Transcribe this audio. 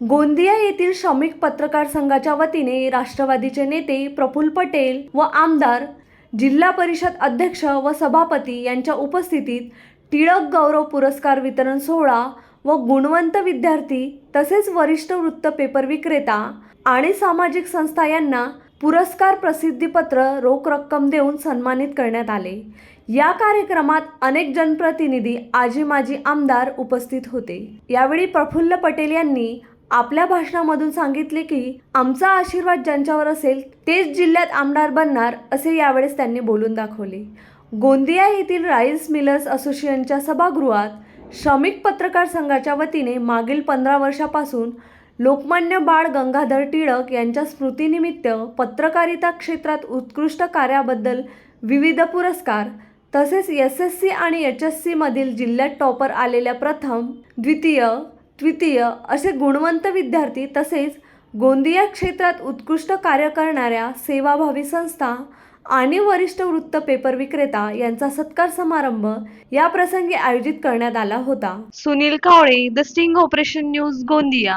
गोंदिया येथील श्रमिक पत्रकार संघाच्या वतीने राष्ट्रवादीचे नेते प्रफुल्ल पटेल व आमदार जिल्हा परिषद अध्यक्ष व सभापती यांच्या उपस्थितीत टिळक गौरव पुरस्कार वितरण सोहळा व गुणवंत विद्यार्थी तसेच वरिष्ठ वृत्त पेपर विक्रेता आणि सामाजिक संस्था यांना पुरस्कार प्रसिद्धीपत्र रोख रक्कम देऊन सन्मानित करण्यात आले. या कार्यक्रमात अनेक जनप्रतिनिधी आजी माजी आमदार उपस्थित होते. यावेळी प्रफुल्ल पटेल यांनी आपल्या भाषणामधून सांगितले की आमचा आशीर्वाद ज्यांच्यावर असेल तेच जिल्ह्यात आमदार बनणार असे यावेळेस त्यांनी बोलून दाखवले. गोंदिया येथील राईस मिलर्स असोसिएशनच्या सभागृहात श्रमिक पत्रकार संघाच्या वतीने मागील पंधरा वर्षापासून लोकमान्य बाळ गंगाधर टिळक यांच्या स्मृतीनिमित्त पत्रकारिता क्षेत्रात उत्कृष्ट कार्याबद्दल विविध पुरस्कार तसेच एस एस सी आणि एच एस सीमधील जिल्ह्यात टॉपर आलेल्या प्रथम द्वितीय द्वितीय असे गुणवंत विद्यार्थी तसेच गोंदिया क्षेत्रात उत्कृष्ट कार्य करणाऱ्या सेवाभावी संस्था आणि वरिष्ठ वृत्त पेपर विक्रेता यांचा सत्कार समारंभ या प्रसंगी आयोजित करण्यात आला होता. Sunil Kawale the sting operation news Gondia.